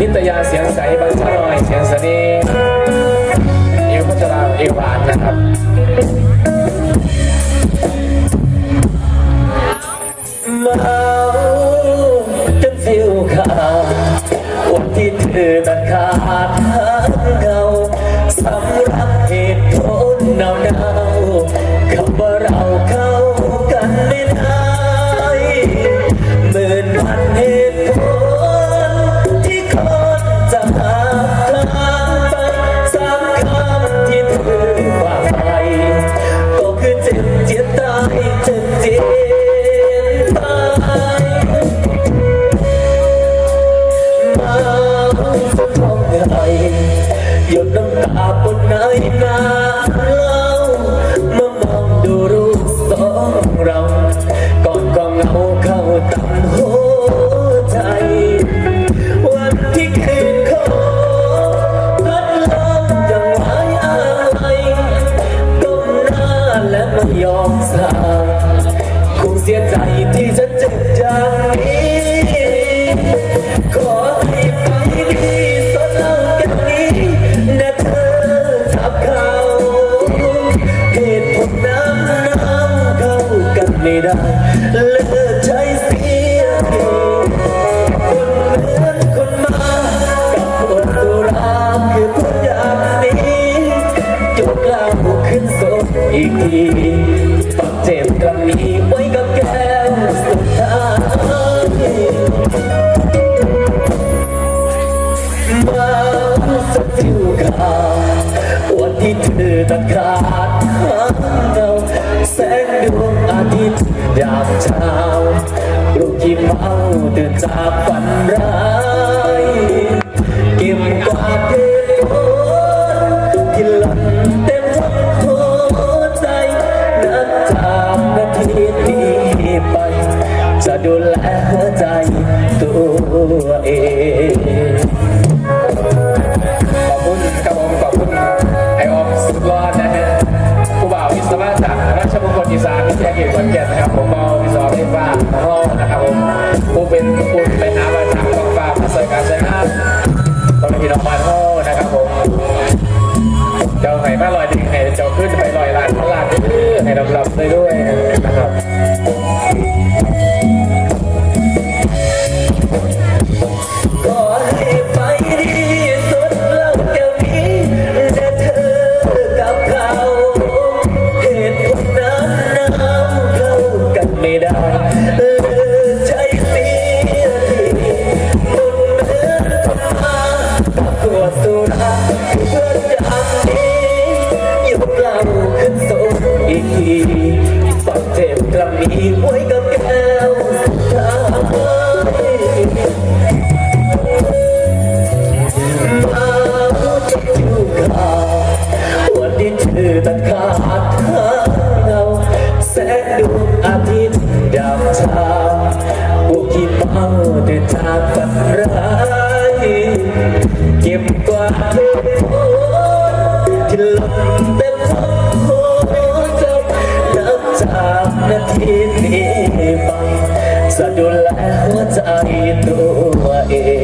นิตยาเสียงใสบรรชลอยเสียงสนีเอวพัชราเอวหวานนะครับมาจนฟิวขาดวันที่เธอตัดขาดทางเงาบนไหนนาเล่ามามองดูรูปสองเราก่อนก็เหงาเข้าตำหัวใจ วันที่คืนขอพัดลมยังไว้อะไรก้มหน้าและไม่ยอมสางคงเสียใจที่ฉันเจ็บอย่างนี้ ไม่ได้เลิกใช้เสียทีคนเหมือนคนมากับคนสุราคือคนอย่างนี้จุดเหล้าขึ้นสดอีกทีปักเจ็บกระมีไว้กับแก้วสุดท้ายมาสักฟิวขาวันที่เธอตัดขาดหางเงาแสงดวง ทิตย์ยามเช้าลูกยิ้มเมาตื่นจากฝันร้ายเก็บกวาดเหตุผลที่หล่นเต็มหัวใจนับจากนาทีนี้ไป จะดูแลหัวใจตัวเอง เจ้าไห้มาลอยดึงไหนเจ้าขึ้นไปลอยลานพระลานเรื่อให้รับๆได้ด้วยนะครับ อีกทีฝักเจ็บกระมีไว้กับแก้ว ทีนี้ไปจะดูแลหัวใจตัวเอง